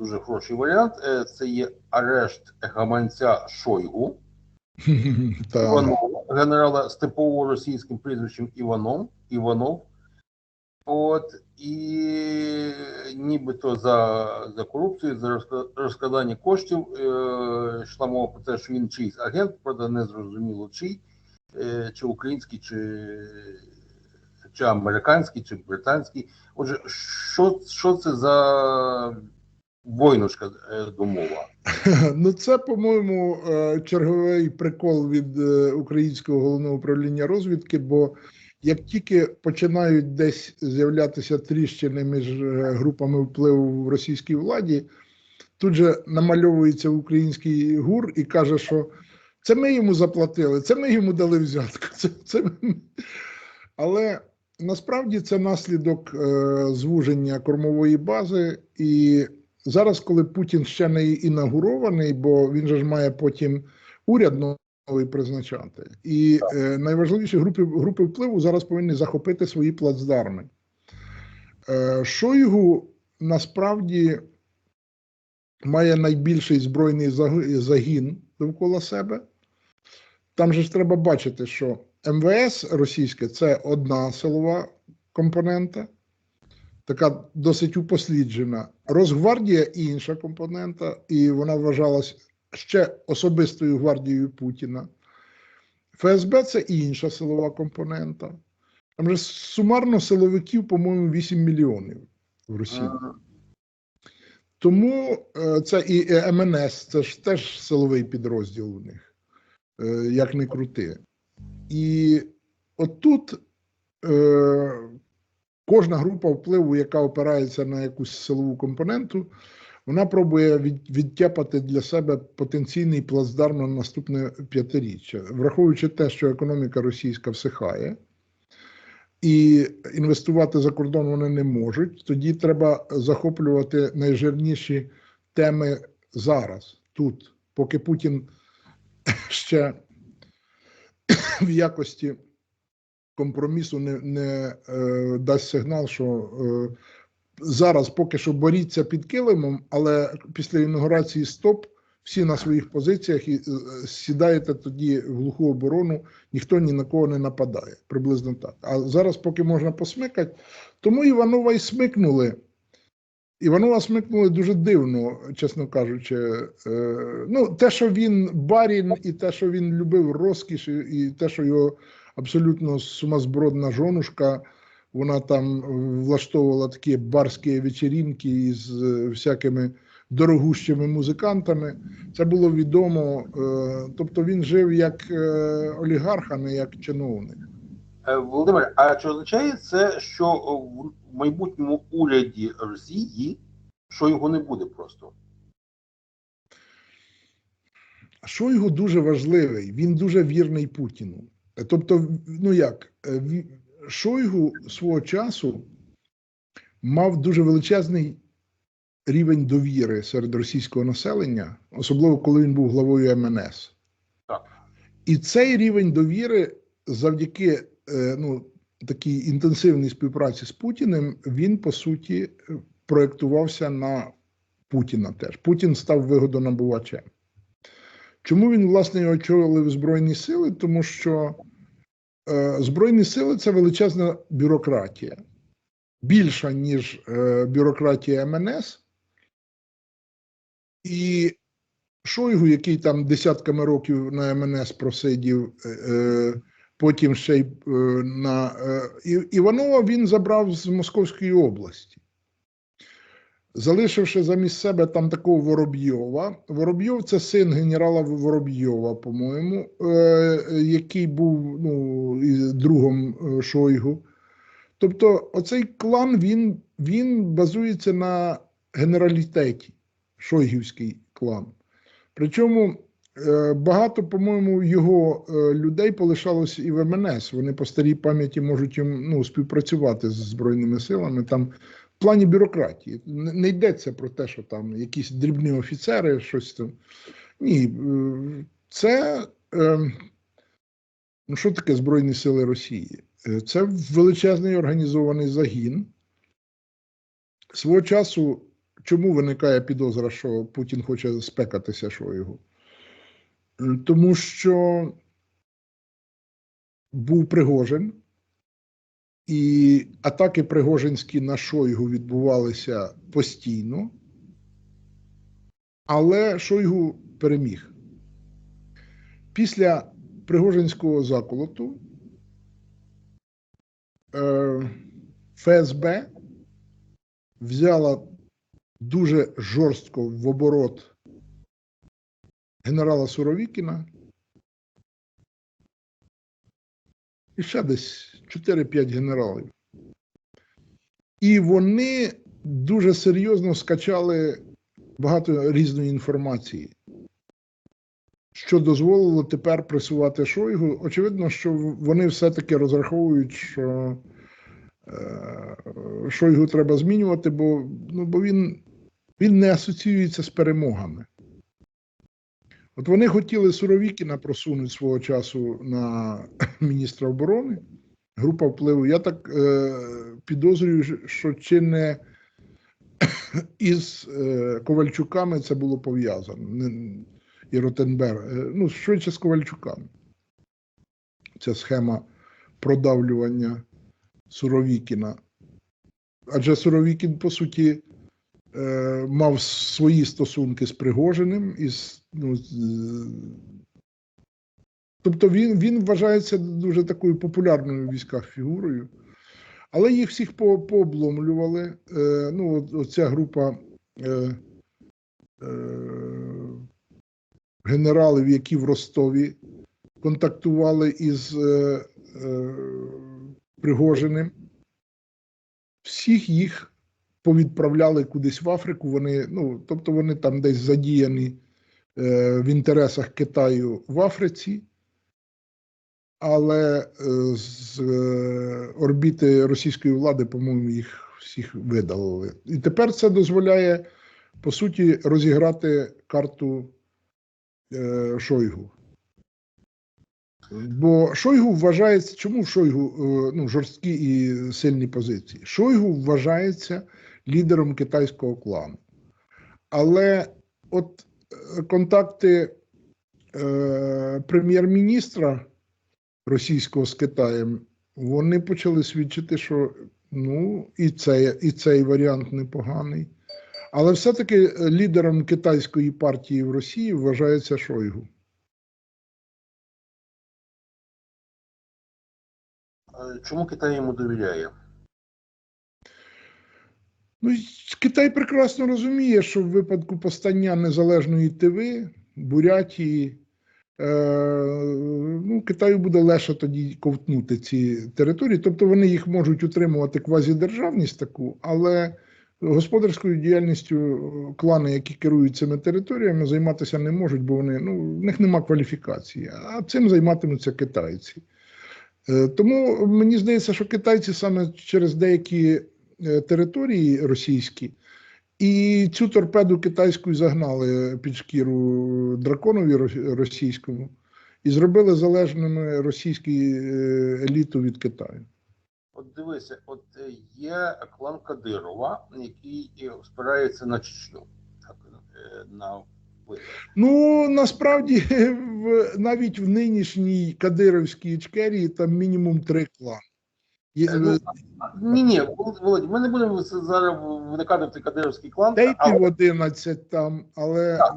дуже хороший варіант. Е, Це є арешт гаманця Шойгу, Так. Іванова, генерала з типово російським прізвищем Іванов, Іванов. От, і нібито за, за корупцію, за розкра- розкрадання коштів е, йшла мова про те, що він чийсь агент, правда, не зрозуміло чий, е, чи український, чи, чи американський, чи британський. Отже, що, що це за войнушка е, домова? Ну, це, по-моєму, е, черговий прикол від е, українського головного управління розвідки. Бо як тільки починають десь з'являтися тріщини між групами впливу в російській владі, тут же намальовується український гур і каже, що це ми йому заплатили, це ми йому дали взятку. Це, це... ми». Але насправді це наслідок звуження кормової бази і зараз, коли Путін ще не інаугурований, бо він же ж має потім уряд новий призначати, і е, найважливіші групи, групи впливу зараз повинні захопити свої плацдарми. Е, Шойгу насправді має найбільший збройний загін довкола себе. Там же ж треба бачити, що МВС російське це одна силова компонента така досить упосліджена. Росгвардія інша компонента, і вона вважалась ще особистою гвардією Путіна. ФСБ це інша силова компонента. Там же сумарно силовиків, по-моєму, 8 мільйонів в Росії. Тому е, це і МНС, це ж теж силовий підрозділ у них, е, як не крути. І отут е, кожна група впливу, яка опирається на якусь силову компоненту, вона пробує від, відтяпати для себе потенційний плацдарм на наступне п'ятиріччя, враховуючи те, що економіка російська всихає. І інвестувати за кордон вони не можуть. Тоді треба захоплювати найжирніші теми зараз, тут, поки Путін ще в якості компромісу не, не е, дасть сигнал, що е, зараз поки що боріться під килимом, але після інаугурації стоп, всі на своїх позиціях і е, сідаєте тоді в глуху оборону, ніхто ні на кого не нападає. Приблизно так. А зараз, поки можна посмикати, тому Іванова і смикнули. Іванова смикнули дуже дивно, чесно кажучи. Е, ну, те, що він барін, і те, що він любив розкіш, і- те, що його абсолютно сумасбродна жонушка, вона там влаштовувала такі барські вечеринки із е, всякими дорогущими музикантами. Це було відомо. Е, тобто він жив як е, олігарх, а не як чиновник. Е, Володимир, а чи означає це, що в майбутньому уряді Росії що його не буде просто? Шойгу дуже важливий, він дуже вірний Путіну. Тобто, ну як, е, Шойгу свого часу мав дуже величезний рівень довіри серед російського населення, особливо коли він був главою МНС. Так. І цей рівень довіри завдяки е, ну, такій інтенсивній співпраці з Путіним, він по суті проєктувався на Путіна теж. Путін став вигодонабувачем. Чому він, власне, очолив Збройні сили? Тому що Збройні сили це величезна бюрократія, більша, ніж е, бюрократія МНС. І Шойгу, який там десятками років на МНС просидів, е, е, потім ще й е, на е, Іванова він забрав з Московської області залишивши замість себе там такого Воробйова. Воробйов це син генерала Воробйова, по-моєму, е, який був ну, другом е, Шойгу. Тобто, оцей клан він, він базується на генералітеті, Шойгівський клан. Причому е, багато, по-моєму, його людей полишалось і в МНС. Вони по старій пам'яті можуть ну, співпрацювати з Збройними силами. Там плані бюрократії. Не йдеться про те, що там якісь дрібні офіцери, щось там. Ні, е, це е, ну, що таке Збройні Сили Росії? Е, Це величезний організований загін. Свого часу чому виникає підозра, що Путін хоче спекатися Шойгу? М, Тому що був Пригожин, і атаки Пригожинські на Шойгу відбувалися постійно, але Шойгу переміг. Після Пригожинського заколоту е, ФСБ взяла дуже жорстко в оборот генерала Суровікіна і ще десь 4-5 генералів. І вони дуже серйозно скачали багато різної інформації, що дозволило тепер пресувати Шойгу. Очевидно, що вони все-таки розраховують, що е, Шойгу треба змінювати, бо, ну, бо він, він не асоціюється з перемогами. От вони хотіли Суровікіна просунути свого часу на міністра оборони. Група впливу. Я так е, підозрюю, що чи не із е, Ковальчуками це було пов'язано. І Ротенберг. Е, ну, швидше з Ковальчуками. Ця схема продавлювання Суровікіна. Адже Суровікін, по суті, е, мав свої стосунки з Пригожиним. Із, ну, тобто він, він вважається дуже такою популярною в військах фігурою. Але їх всіх по, пообломлювали. Е, ну, оця група е, е, генералів, які в Ростові контактували із е, е, Пригожиним, всіх їх повідправляли кудись в Африку. Вони, ну, тобто вони там десь задіяні е, в інтересах Китаю в Африці. Але е, з е, орбіти російської влади, по-моєму, їх всіх видалили. І тепер це дозволяє, по суті, розіграти карту е, Шойгу. Бо Шойгу вважається, чому Шойгу е, ну, жорсткі і сильні позиції? Шойгу вважається лідером китайського клану. Але от е, контакти е, прем'єр-міністра російського з Китаєм, вони почали свідчити, що ну, і цей, і цей варіант непоганий. Але все-таки е, лідером китайської партії в Росії вважається Шойгу. Чому Китай йому довіряє? Ну, Китай прекрасно розуміє, що в випадку постання незалежної ТВ, Бурятії, е, ну, Китаю буде легше тоді ковтнути ці території. Тобто вони їх можуть утримувати квазідержавність таку, але господарською діяльністю клани, які керують цими територіями, займатися не можуть, бо вони, ну, в них нема кваліфікації. А цим займатимуться китайці. Е, Тому мені здається, що китайці саме через деякі е, території російські і цю торпеду китайську загнали під шкіру драконові російському і зробили залежними російську е, еліту від Китаю. От дивися, от є клан Кадирова, який спирається на Чечню, так, на вибори. Ну насправді в навіть в нинішній кадировській Ічкерії там мінімум три клани. Е, ну, Ні, ні, Володь, ми не будемо зараз вникати в цей кадировський клан, Та й але, пів 11 там, але Так.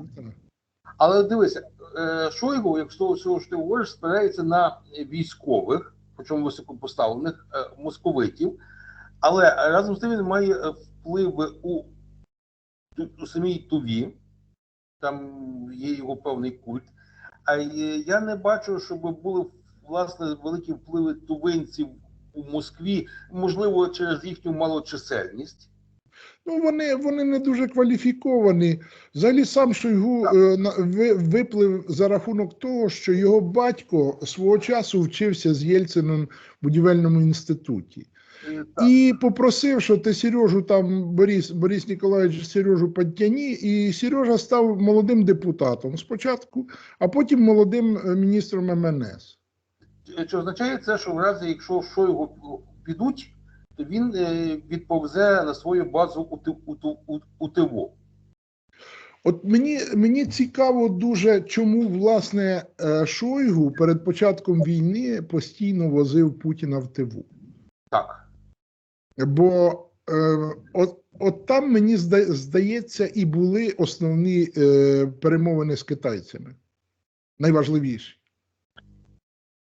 але дивися, е, Шойгу, якщо всього що ти говориш, спирається на військових, причому високопоставлених е, московитів, але разом з тим він має е, впливи у, у самій Туві, там є його певний культ. А я не бачу, щоб були власне великі впливи тувинців у Москві, можливо, через їхню малочисельність. Ну, вони, вони не дуже кваліфіковані. Взагалі, сам Шойгу е, виплив за рахунок того, що його батько свого часу вчився з Єльцином в будівельному інституті. І попросив, що ти Сережу там Борис, Борис Ніколаєвич Сережу підтяні, і Сережа став молодим депутатом спочатку, а потім молодим е, міністром МНС. Чи означає це, що в разі, якщо Шойгу підуть, то він е, відповзе на свою базу у, ТИВО. От мені, мені цікаво дуже, чому власне е, Шойгу перед початком війни постійно возив Путіна в ТИВУ. Так. Бо е, от, от там мені здається, і були основні е, перемовини з китайцями. Найважливіші.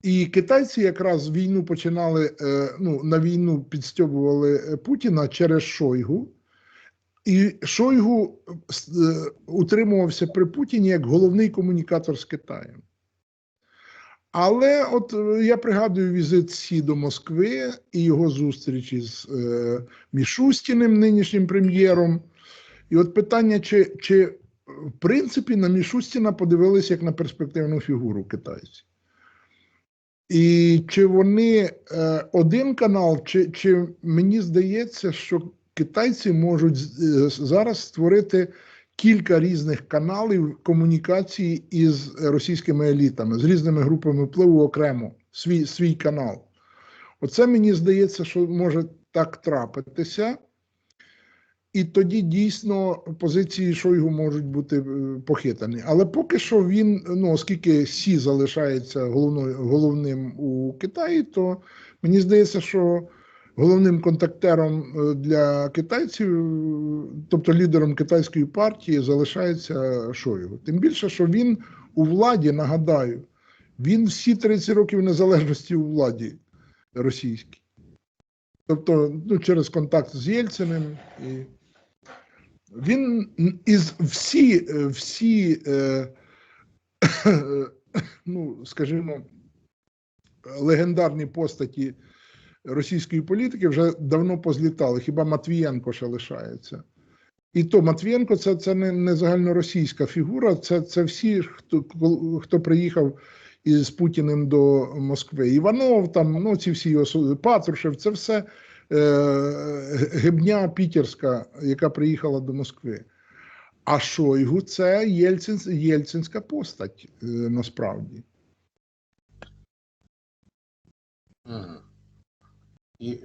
І китайці якраз війну починали, е, ну, на війну підстьобували е, Путіна через Шойгу. І Шойгу е, утримувався при Путіні як головний комунікатор з Китаєм. Але от е, я пригадую візит Сі до Москви і його зустрічі з е, Мішустіним, нинішнім прем'єром. І от питання, чи, чи е, в принципі на Мішустіна подивилися як на перспективну фігуру китайці. І чи вони е, один канал, чи, чи мені здається, що китайці можуть е, зараз створити кілька різних каналів комунікації із російськими елітами, з різними групами впливу окремо, свій, свій канал. Оце мені здається, що може так трапитися. І тоді дійсно позиції Шойгу можуть бути е, похитані. Але поки що він, ну оскільки Сі залишається головною, головним у Китаї, то мені здається, що головним контактером е, для китайців, е, тобто лідером китайської партії, залишається Шойгу. Тим більше, що він у владі, нагадаю, він всі 30 років незалежності у владі російській. Тобто, ну, через контакт з Єльциним. І... Він із всі, е, всі е, ну, скажімо, легендарні постаті російської політики вже давно позлітали. Хіба Матвієнко ще лишається? І то Матвієнко це, це не, не загальноросійська фігура, це, це всі, хто, хто приїхав із Путіним до Москви. Іванов, там, ну, ці всі Патрушев, це все е, гибня Пітерська, яка приїхала до Москви. А Шойгу це Єльцин, єльцинська постать е, насправді. Мгм. І